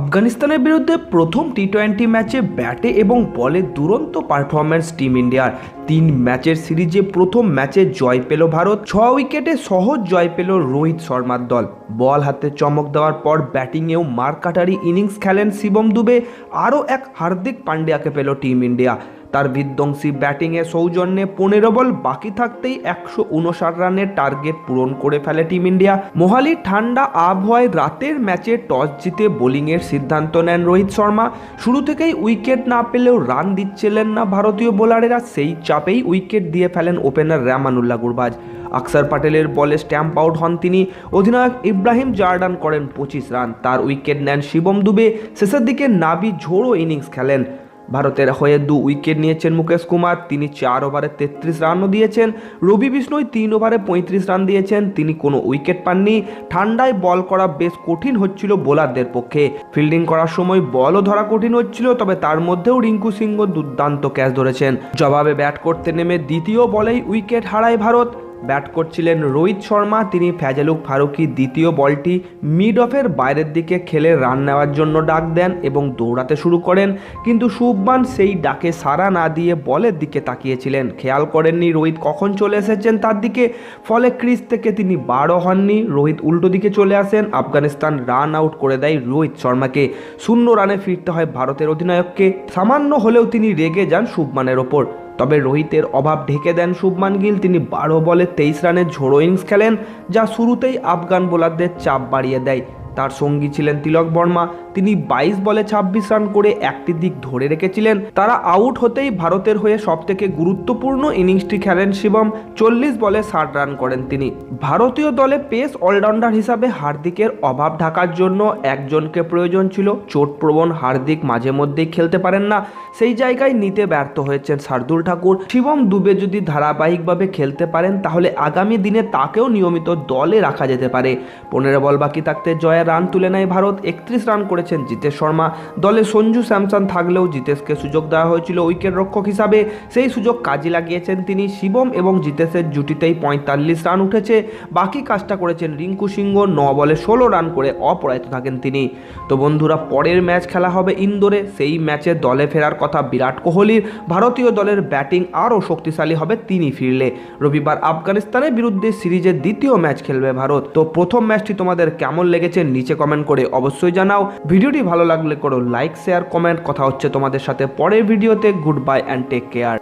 আফগানিস্তানের বিরুদ্ধে প্রথম টি টোয়েন্টি ম্যাচে ব্যাটে এবং বলে দুরন্ত পারফরম্যান্স টিম ইন্ডিয়ার তিন ম্যাচের সিরিজে প্রথম ম্যাচে জয় পেল ভারত, ছ উইকেটে সহজ জয় পেল রোহিত শর্মার দল। বল হাতে চমক দেওয়ার পর ব্যাটিংয়েও মার্কাটারি ইনিংস খেলেন শিবম দুবে। আরও এক হার্দিক পান্ডিয়াকে পেল টিম ইন্ডিয়া তার বিধ্বংসী ব্যাটিংয়ে সৌজন্যে পনেরো বল বাকি থাকতেই একশো উনষাট রানের টার্গেট পূরণ করে ফেলে টিম ইন্ডিয়া। মোহালি ঠান্ডা আবহাওয়ায় রাতের ম্যাচে টস জিতে বোলিংয়ের সিদ্ধান্ত নেন রোহিত শর্মা। শুরু থেকেই উইকেট না পেলেও রান দিচ্ছিলেন না ভারতীয় বোলারেরা, সেই চাপেই উইকেট দিয়ে ফেলেন ওপেনার র্যামানুল্লাহ গুরবাজ। আকসার প্যাটেলের বলে স্ট্যাম্প আউট হন তিনি। অধিনায়ক ইব্রাহিম জার্ডান করেন পঁচিশ রান। তার উইকেট নেন শিবম দুবে। শেষের দিকে নাবি ঝোড়ো ইনিংস খেলেন। ভারতের হয়ে দু উইকেট নিয়েছেন মুকেশ কুমার, তিনি চার ওভারে তেত্রিশ রানও দিয়েছেন। রবি বিষ্ণুই তিন ওভারে পঁয়ত্রিশ রান দিয়েছেন, তিনি কোনো উইকেট পাননি। ঠান্ডায় বল করা বেশ কঠিন হচ্ছিল বোলারদের পক্ষে। ফিল্ডিং করার সময় বলও ধরা কঠিন হচ্ছিল, তবে তার মধ্যেও রিঙ্কু সিংহ দুর্দান্ত ক্যাচ ধরেছেন। জবাবে ব্যাট করতে নেমে দ্বিতীয় বলেই উইকেট হারায় ভারত। ব্যাট করছিলেন রোহিত শর্মা। তিনি ফ্যাজালুক ফারুকি দ্বিতীয় বলটি মিড অফের বাইরের দিকে খেলে রান নেওয়ার জন্য ডাক দেন এবং দৌড়াতে শুরু করেন। কিন্তু শুভমান সেই ডাকে সাড়া না দিয়ে বলের দিকে তাকিয়েছিলেন। খেয়াল করেননি রোহিত কখন চলে এসেছেন তার দিকে। ফলে ক্রিজ থেকে তিনি বারো হননি। রোহিত উল্টো দিকে চলে আসেন। আফগানিস্তান রান আউট করে দেয় রোহিত শর্মাকে। শূন্য রানে ফিরতে হয় ভারতের অধিনায়ককে। সামান্য হলেও তিনি রেগে যান শুভমানের ওপর। তবে রোহিতের অভাব ঢেকে দেন শুভমান গিল। তিনি বারো বলে তেইশ রানের ঝোড়ো ইনিংস খেলেন, যা শুরুতেই আফগান বোলারদের চাপ বাড়িয়ে দেয়। তার সঙ্গী ছিলেন তিলক বর্মা। তিনি বাইশ বলে ছাব্বিশ রান করে একটি দিক ধরে রেখেছিলেন। তারা আউট হতেই ভারতের হয়ে সবথেকে গুরুত্বপূর্ণ ইনিংসটি খেলেন শিবম। চল্লিশ বলে ষাট রান করেন তিনি। ভারতীয় দলে পেস অলরাউন্ডার হিসাবে হার্দিকের অভাব ঢাকার জন্য একজনকে প্রয়োজন ছিল। চোটপ্রবণ হার্দিক মাঝে মধ্যেই খেলতে পারেন না। সেই জায়গায় নিতে ব্যর্থ হয়েছেন শার্দুল ঠাকুর। শিবম দুবে যদি ধারাবাহিকভাবে খেলতে পারেন, তাহলে আগামী দিনে তাকেও নিয়মিত দলে রাখা যেতে পারে। পনেরো বল বাকি থাকতে জয়া রান তুলে নেয় ভারত। একত্রিশ রান করেছেন জিতেশ শর্মা। দলে সঞ্জু স্যামসন থাকলেও জিতেশকে সুযোগ দেওয়া হয়েছিল উইকেট রক্ষক হিসাবে। সেই সুযোগ কাজে লাগিয়েছেন তিনি। শিবম এবং জিতেশের জুটিতেই পঁয়তাল্লিশ রান উঠেছে। বাকি কাজটা করেছেন রিঙ্কু সিংহ। ন বলে ষোলো রান করে অপরাজিত থাকেন তিনি। তো বন্ধুরা, পরের ম্যাচ খেলা হবে ইন্দোরে। সেই ম্যাচে দলে ফেরার কথা বিরাট কোহলির। ভারতীয় দলের ব্যাটিং আরও শক্তিশালী হবে তিনি ফিরলে। রবিবার আফগানিস্তানের বিরুদ্ধে সিরিজের দ্বিতীয় ম্যাচ খেলবে ভারত। তো প্রথম ম্যাচটি তোমাদের কেমন লেগেছে নিচে কমেন্ট করে অবশ্যই জানাও। ভিডিওটি ভালো লাগলে করো লাইক শেয়ার কমেন্ট কথা হচ্ছে তোমাদের সাথে পরের ভিডিওতে। Good bye and take care